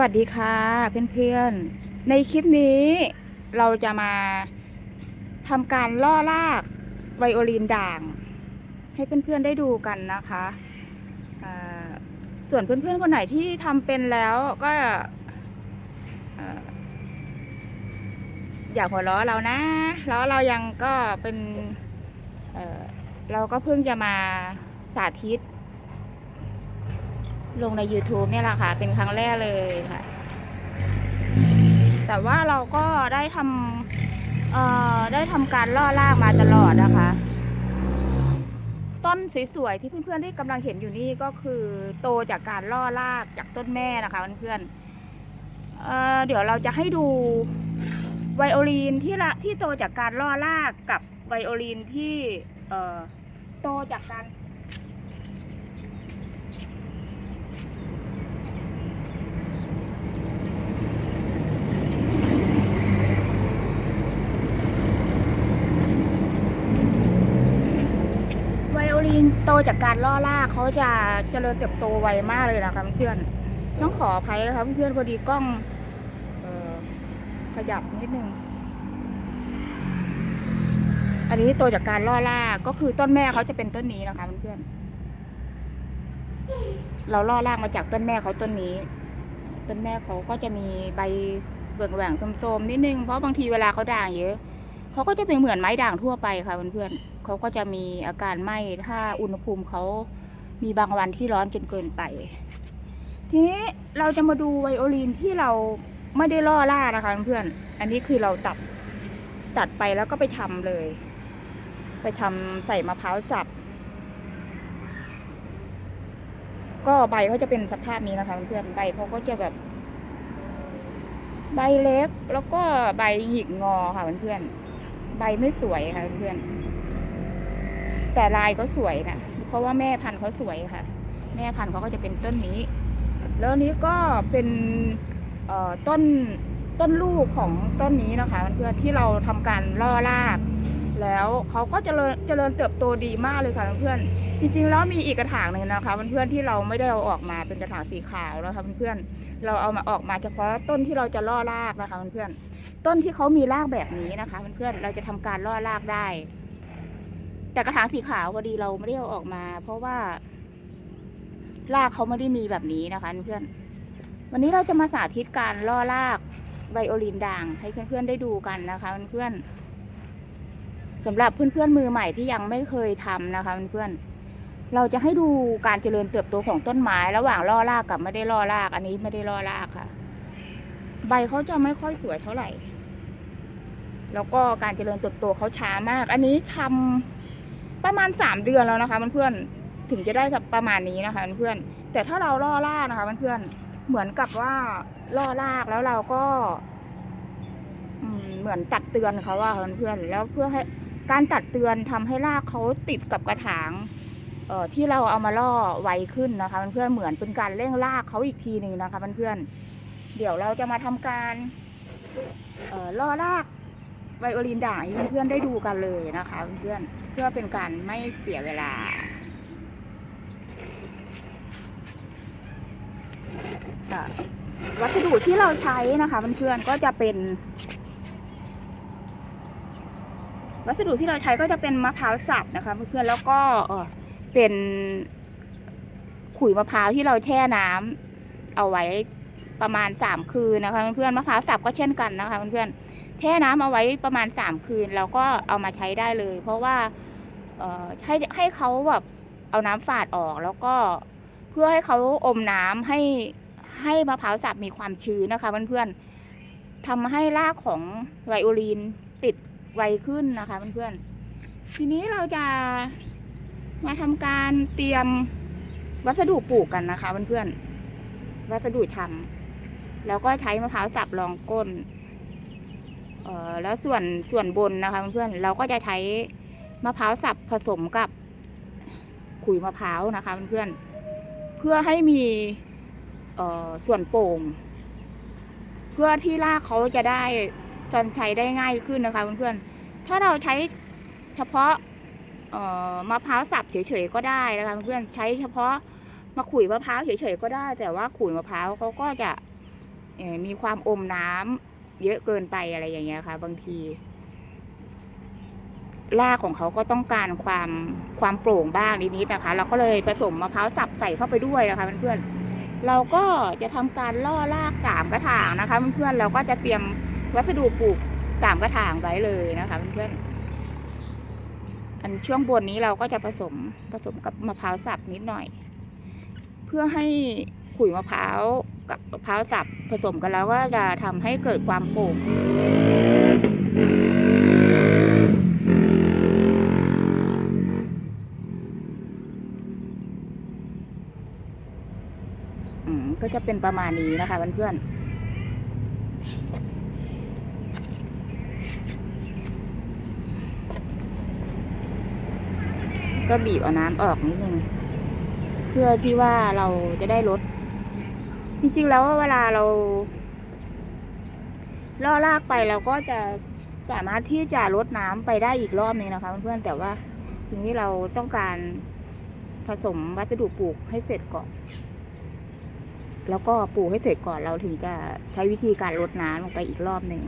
วัสดีค่ะเพื่อนๆ ในคลิปนี้เราจะมาทำการล่อลากไวโอลินด่าง ให้เพื่อนๆได้ดูกันนะคะส่วนเพื่อนๆคนไหนที่ทำเป็นแล้วก็อย่าหัวเราะเรานะแล้วเรายังก็เป็นเราก็เพิ่งจะมาสาธิต ลงใน YouTube เนี่ยแหละค่ะ เป็นครั้งแรกเลยค่ะ แต่ว่าเราก็ได้ทำเอ่อได้ทำการล่อลากมาตลอดนะคะ ต้นสวยๆที่เพื่อนๆที่กำลังเห็นอยู่นี่ก็คือโตจากการล่อลากจากต้นแม่นะคะเพื่อนๆเอ่อเดี๋ยวเราจะให้ดูไวโอลินที่ละที่โตจากการล่อลากกับไวโอลินที่โตจากการ ไว โตจากการล่อลาเขาจะเจริญเติบโตไวมากเลยนะคะเพื่อนต้องขออภัยนะคะเพื่อนพอดีกล้องออขยับนิดนึง อันนี้โตจากการล่อลาก็คือต้นแม่เขาจะเป็นต้นนี้นะคะเพื่อนเราล่อลามาจากต้นแม่เขาต้นนี้ ต้นแม่เขาก็จะมีใบเบื่องแหว่งโทมๆนิดนึงเพราะบางทีเวลาเขาด่างเยอะ เขาก็จะเป็นเหมือนไม้ด่างทั่วไปค่ะเพื่อนๆเขาก็จะมีอาการไหม้ถ้าอุณหภูมิเขามีบางวันที่ร้อนจนเกินไป ทีนี้เราจะมาดูไวโอลินที่เราไม่ได้ล่อล่านะคะเพื่อนๆอันนี้คือเราตัดตัดไปแล้วก็ไปทำเลย ไปทำใส่มะพร้าวสับก็ใบเขาจะเป็นสภาพนี้นะคะเพื่อนๆใบเขาก็จะแบบ ใบเล็กแล้วก็ใบหยิกงอค่ะเพื่อนๆ ใบไม่สวยค่ะเพื่อน แต่ลายก็สวยนะเพราะว่าแม่พันธุ์เขาสวยค่ะ แม่พันธุ์เขาก็จะเป็นต้นนี้ แล้วนี้ก็เป็นต้นต้นลูกของต้นนี้นะคะเพื่อนที่เราทำการล่อราก แล้วเขาก็เจริญเจริญเติบโตดีมากเลยค่ะเพื่อน จริงๆแล้วมีอีกกระถางหนึ่งนะคะเพื่อนๆที่เราไม่ได้เอาออกมาเป็นกระถางสีขาวนะคะเพื่อนๆเราเอามาออกมาเฉพาะต้นที่เราจะล่อรากนะคะเพื่อนๆต้นที่เขามีรากแบบนี้นะคะเพื่อนๆเราจะทำการล่อรากได้ แต่กระถางสีขาวพอดีเราไม่ได้เอาออกมา เพราะว่ารากเขาไม่ได้มีแบบนี้นะคะเพื่อนๆวันนี้เราจะมาสาธิตการล่อรากไวโอลินด่างให้เพื่อนๆได้ดูกันนะคะเพื่อนๆสำหรับเพื่อนๆมือใหม่ที่ยังไม่เคยทำนะคะเพื่อนๆ เราจะให้ดูการเจริญเติบโตของต้นไม้ ระหว่างล่อรากกับไม่ได้ล่อราก อันนี้ไม่ได้ล่อรากค่ะ ใบเขาจะไม่ค่อยสวยเท่าไหร่ แล้วก็การเจริญเติบโตเขาช้ามาก อันนี้ทำประมาณสามเดือนแล้วนะคะเพื่อนๆถึงจะได้ประมาณนี้นะคะเพื่อนๆแต่ถ้าเราล่อลากนะคะเพื่อนๆเหมือนกับว่าล่อลากแล้วเราก็เหมือนตัดเตือนเขาว่าเพื่อนๆแล้วเพื่อให้การตัดเตือนทำให้รากเขาติดกับกระถาง ที่เราเอามาล่อไวขึ้นนะคะเพื่อนๆเหมือนเป็นการเร่งรากเขาอีกทีหนึ่งนะคะเพื่อนๆเดี๋ยวเราจะมาทำการเอ่อล่อรากไวโอลินด่างให้เพื่อนๆได้ดูกันเลยนะคะเพื่อนๆเพื่อเป็นการไม่เสียเวลาวัสดุที่เราใช้นะคะเพื่อนๆก็จะเป็น วัสดุที่เราใช้ก็จะเป็นมะพร้าวสับนะคะเพื่อนๆแล้วก็ เป็นขุยมะพร้าวที่เราแช่น้ำเอาไว้ประมาณสามคืนนะคะเพื่อนๆมะพร้าวสับก็เช่นกันนะคะเพื่อนๆแช่น้ำเอาไว้ประมาณสามคืนแล้วก็เอามาใช้ได้เลย เพราะว่าให้ให้เขาแบบเอาน้ำฝาดออกแล้วก็เพื่อให้เขาอมน้ำให้ให้มะพร้าวสับมีความชื้นนะคะเพื่อนๆทำให้รากของไวโอลินติดไวขึ้นนะคะเพื่อนๆทีนี้เราจะ มาทำการเตรียมวัสดุปลูกกันนะคะเพื่อนๆวัสดุทำแล้วก็ใช้มะพร้าวสับรองก้นเอ่อแล้วส่วนส่วนบนนะคะเพื่อนๆเราก็จะใช้มะพร้าวสับผสมกับขุยมะพร้าวนะคะเพื่อนๆเพื่อให้มีเอ่อส่วนโป่ง เพื่อที่รากเขาจะได้จนใช้ได้ง่ายขึ้นนะคะเพื่อนๆถ้าเราใช้เฉพาะ มะพร้าวสับเฉยๆก็ได้นะคะเพื่อนใช้เฉพาะมะขุยมะพร้าวเฉยๆก็ได้ แต่ว่าขุยมะพร้าวเขาก็จะมีความอมน้ำเยอะเกินไปอะไรอย่างเงี้ยค่ะ บางทีรากของเขาก็ต้องการความความโปร่งบ้างนิดๆนะคะ เราก็เลยผสมมะพร้าวสับใส่เข้าไปด้วยนะคะเพื่อนๆเราก็จะทำการล่อรากสามกระถางนะคะเพื่อนๆเราก็จะเตรียมวัสดุปลูกสามกระถางไว้เลยนะคะเพื่อนๆ อันช่วงบนนี้เราก็จะผสมผสมกับมะพร้าวสับนิดหน่อย เพื่อให้ขุยมะพร้าวกับมะพร้าวสับผสมกันแล้วก็จะทำให้เกิดความโป่งอืมก็จะเป็นประมาณนี้นะคะเพื่อนๆ ก็บีบเอาน้ำออกนิดนึง เพื่อที่ว่าเราจะได้ลด จริงๆแล้วเวลาเราล่อลากไปเราก็จะสามารถที่จะลดน้ำไปได้อีกรอบนึงนะคะเพื่อนๆแต่ว่าสิ่งที่เราต้องการผสมวัสดุปลูกให้เสร็จก่อน แล้วก็ปลูกให้เสร็จก่อนเราถึงจะใช้วิธีการลดน้ำลงไปอีกรอบหนึ่ง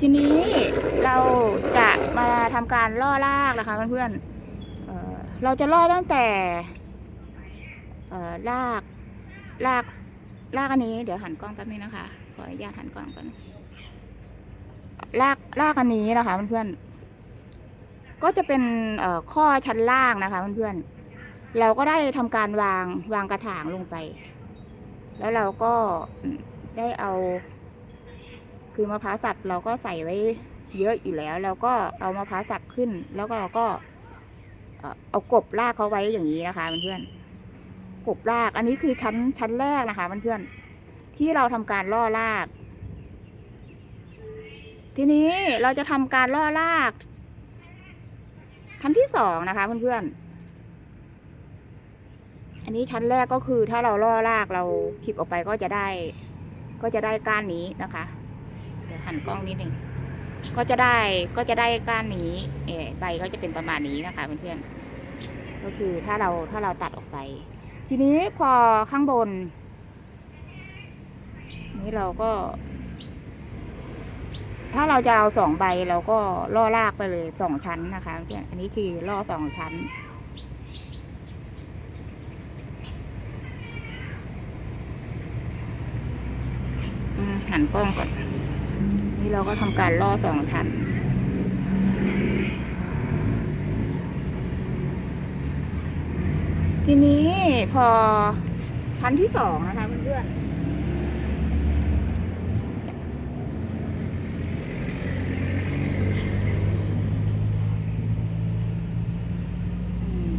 ทีนี้เราจะมาทำการล่อรากนะคะเพื่อนๆเเราจะล่อตั้งแต่เอ่อรากรากรากอันนี้ เดี๋ยวหันกล้องแป๊บนึงนะคะ ขออนุญาตหันกล้องก่อนรากรากอันนี้นะคะเพื่อนๆก็จะเป็นข้อชั้นล่างนะคะเพื่อนๆเราก็ได้ทำการวางวางกระถางลงไป แล้วเราก็ได้เอา คือมะพร้าวสับเราก็ใส่ไว้เยอะอยู่แล้วเราก็เอามะพร้าวสับขึ้น แล้วก็เราก็เอากบรากเขาไว้อย่างนี้นะคะเพื่อนกบรากอันนี้คือชั้นชั้นแรกนะคะเพื่อนที่เราทำการล่อราก ทีนี้เราจะทำการล่อรากชั้นที่สองนะคะเพื่อนๆ อันนี้ชั้นแรกก็คือถ้าเราล่อรากเราคลิปออกไปก็จะได้ ก็จะได้ก้านนี้นะคะ หันกล้องนิดหนึ่งก็จะได้ก็จะได้ก้านนี้เอใบก็จะเป็นประมาณนี้นะคะเพื่อนๆก็คือถ้าเราถ้าเราตัดออกไป ทีนี้พอข้างบน นี้เราก็ ถ้าเราจะเอาสองใบเราก็ล่อรากไปเลยสองชั้นนะคะเพื่อนอันนี้คือล่อสองชั้นหันกล้องก่อน นี่เราก็ทำการล่อสองชั้นทีนี้พอชั้นที่สองนะคะเพื่อน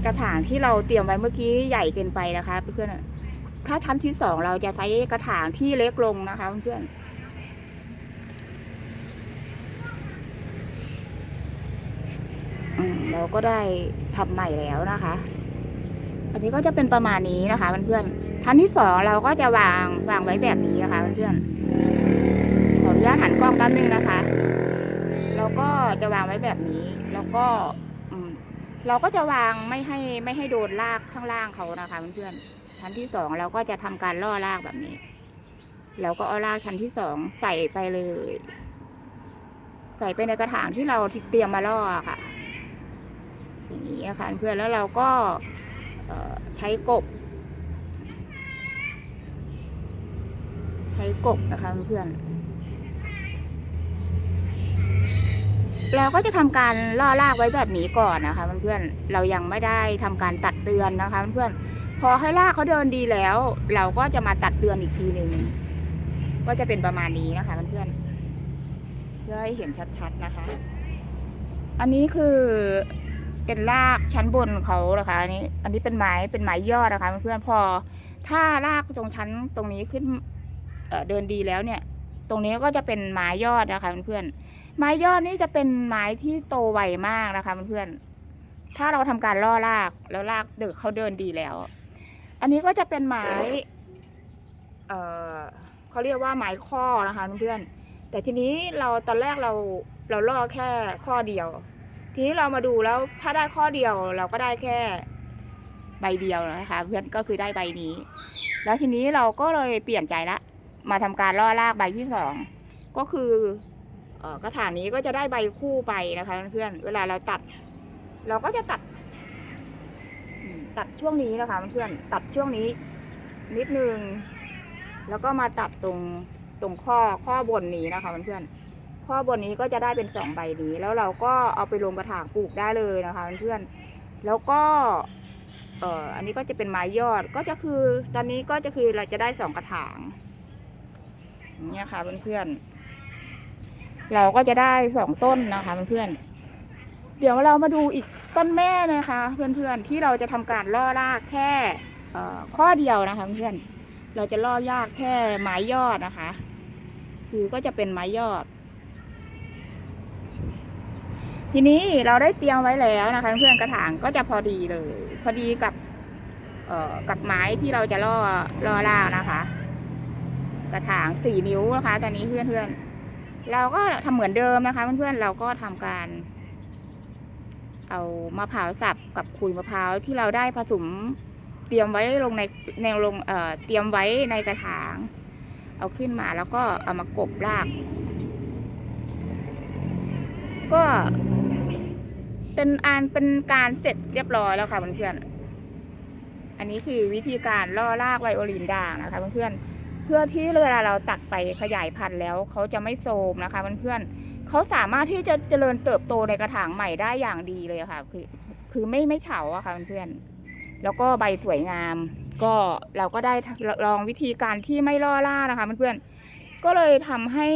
กระถางที่เราเตรียมไว้เมื่อกี้ใหญ่เกินไปนะคะเพื่อนๆถ้าชั้นที่สองเราจะใช้กระถางที่เล็กลงนะคะเพื่อนๆอืม เราก็ได้ทำใหม่แล้วนะคะ อันนี้ก็จะเป็นประมาณนี้นะคะเพื่อนๆชั้นที่สองเราก็จะวางวางไว้แบบนี้นะคะเพื่อนๆขออนุญาตหันกล้องแป๊บนึงนะคะเราก็จะวางไว้แบบนี้ แล้วก็อืมเราก็จะวางไม่ให้ไม่ให้โดนรากข้างล่างเขานะคะเพื่อนๆชั้นที่สองเราก็จะทำการล่อรากแบบนี้แล้วก็เอารากชั้นที่สองใส่ไปเลย ใส่ไปในกระถางที่เราเตรียมมาล่อค่ะ อย่างนี้นะคะเพื่อนแล้วเราก็ใช้กบ ใช้กบนะคะเพื่อนเราก็จะทำการล่อรากไว้แบบนี้ก่อนนะคะเพื่อนๆเรายังไม่ได้ทำการตัดเตือนนะคะเพื่อนๆพอให้รากเขาเดินดีแล้ว เราก็จะมาตัดเตือนอีกทีหนึ่งก็จะเป็นประมาณนี้นะคะเพื่อนๆเพื่อให้เห็นชัดๆนะคะ อันนี้คือ เป็นรากชั้นบนเขานะคะอันนี้อันนี้เป็นไม้เป็นไม้ยอดนะคะเพื่อนๆพอ ถ้ารากตรงชั้นตรงนี้ขึ้นเดินดีแล้วเนี่ย ตรงนี้ก็จะเป็นไม้ยอดนะคะเพื่อนๆไม้ยอดนี่จะเป็นไม้ที่โตไวมากนะคะเพื่อนๆถ้าเราทำการล่อรากแล้วรากเดึกเขาเดินดีแล้ว อันนี้ก็จะเป็นไม้เออเขาเรียกว่าไม้ข้อนะคะเพื่อนๆแต่ทีนี้เราตอนแรกเราเราล่อแค่ข้อเดียว ทีนี้เรามาดูแล้วถ้าได้ข้อเดียวเราก็ได้แค่ใบเดียวนะคะ เพื่อนก็คือได้ใบนี้ แล้วทีนี้เราก็เลยเปลี่ยนใจละ มาทำการล่อรากใบที่สองก็คืออกระถางนี้ก็จะได้ใบคู่ไปนะคะเพื่อนเวลาเราตัด เราก็จะตัด ตัดช่วงนี้นะคะเพื่อนตัดช่วงนี้ นิดนึง แล้วก็มาตัดตรงตรงข้อข้อบนนี้นะคะเพื่อน ข้อบนนี้ก็จะได้เป็นสองใบนี้ แล้วเราก็เอาไปลงกระถางปลูกได้เลยนะคะเพื่อนๆแล้วก็เอ่ออันนี้ก็จะเป็นไม้ยอดก็จะคือตอนนี้ก็จะคือเราจะได้สองกระถางอย่างเนี่ยค่ะเพื่อนๆเราก็จะได้สองต้นนะคะเพื่อนๆเดี๋ยวเรามาดูอีกต้นแม่นะคะ เพื่อนๆที่เราจะทำการล่อรากแค่ข้อเดียวนะคะเพื่อนเราจะล่อยากแค่ไม้ยอดนะคะ คือก็จะเป็นไม้ยอด ทีนี้เราได้เตรียมไว้แล้วนะคะ เพื่อนกระถางก็จะพอดีเลย พอดีกับเอ่อกับไม้ที่เราจะล่อล่อรานะคะ กระถางสี่นิ้วนะคะ ตอนนี้เพื่อนๆเราก็ทำเหมือนเดิมนะคะเพื่อนๆเราก็ทำการ เอามะพร้าวสับกับขุยมะพร้าวที่เราได้ผสมเตรียมไว้ลงในในลงเอ่อเตรียมไว้ในกระถาง เอาขึ้นมาแล้วก็เอามากบราก ก็ เป็นอันเป็นการเสร็จเรียบร้อยแล้วค่ะเพื่อนๆอันนี้คือวิธีการล่อรากไวโอลินด่างนะคะเพื่อนๆเพื่อที่เวลาเราตัดไปขยายพันธุ์แล้วเขาจะไม่โทรมนะคะเพื่อนๆเขาสามารถที่จะเจริญเติบโตในกระถางใหม่ได้อย่างดีเลยค่ะ คือคือไม่ไม่เฉาอะค่ะเพื่อนๆแล้วก็ใบสวยงาม ก็เราก็ได้ลองวิธีการที่ไม่ล่อล่านะคะเพื่อนๆก็เลยทำให้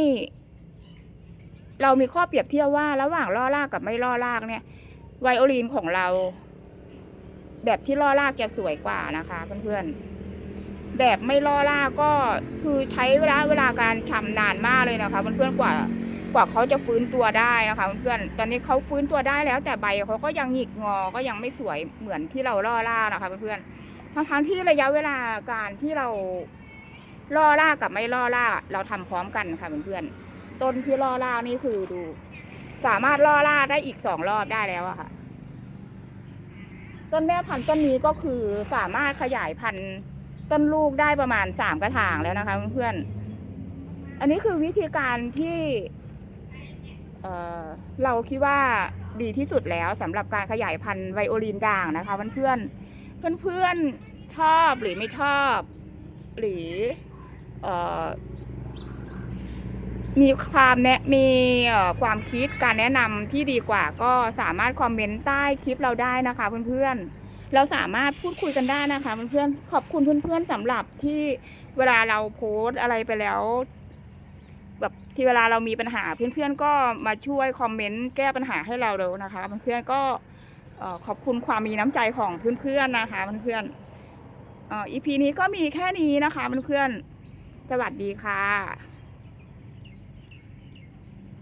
เรามีข้อเปรียบเทียบว่าระหว่างล่อลากกับไม่ล่อลากเนี่ย ไวโอลินของเรา แบบที่ล่อลากจะสวยกว่านะคะเพื่อนๆ แบบไม่ล่อลากก็คือใช้เวลาเวลาการทำนานมากเลยนะคะเพื่อนๆกว่ากว่าเขาจะฟื้นตัวได้นะคะเพื่อนๆตอนนี้เขาฟื้นตัวได้แล้ว แต่ใบเขาก็ยังหงิกงอก็ยังไม่สวยเหมือนที่เราล่อลากนะคะเพื่อนๆทั้งที่ระยะเวลาการที่เราล่อลากกับไม่ล่อลากเราทำพร้อมกันค่ะเพื่อนๆต้นที่ล่อล่านี่คือดู สามารถล่อล่าได้อีกสองรอบได้แล้วอะค่ะ ต้นแม่พันธุ์ต้นนี้ก็คือสามารถขยายพันธุ์ต้นลูกได้ประมาณสามกระถางแล้วนะคะเพื่อนอันนี้คือวิธีการที่เออเราคิดว่าดีที่สุดแล้วสำหรับการขยายพันธุ์ไวโอลินด่างนะคะเพื่อนๆเพื่อนชอบหรือไม่ชอบ หรือเออ มีความแนะมีความคิดการแนะนำที่ดีกว่า ก็สามารถคอมเมนต์ใต้คลิปเราได้นะคะเพื่อนๆ เราสามารถพูดคุยกันได้นะคะเพื่อนๆขอบคุณเพื่อนๆสำหรับที่เวลาเราโพสต์อะไรไปแล้วแบบที่เวลาเรามีปัญหาเพื่อนๆก็มาช่วยคอมเมนต์แก้ปัญหาให้เราเร็วนะคะเพื่อนๆก็เอ่อขอบคุณความมีน้ำใจของเพื่อนๆนะคะเพื่อนๆอ่อ EP นี้ก็มีแค่นี้นะคะเพื่อนๆสวัสดีค่ะ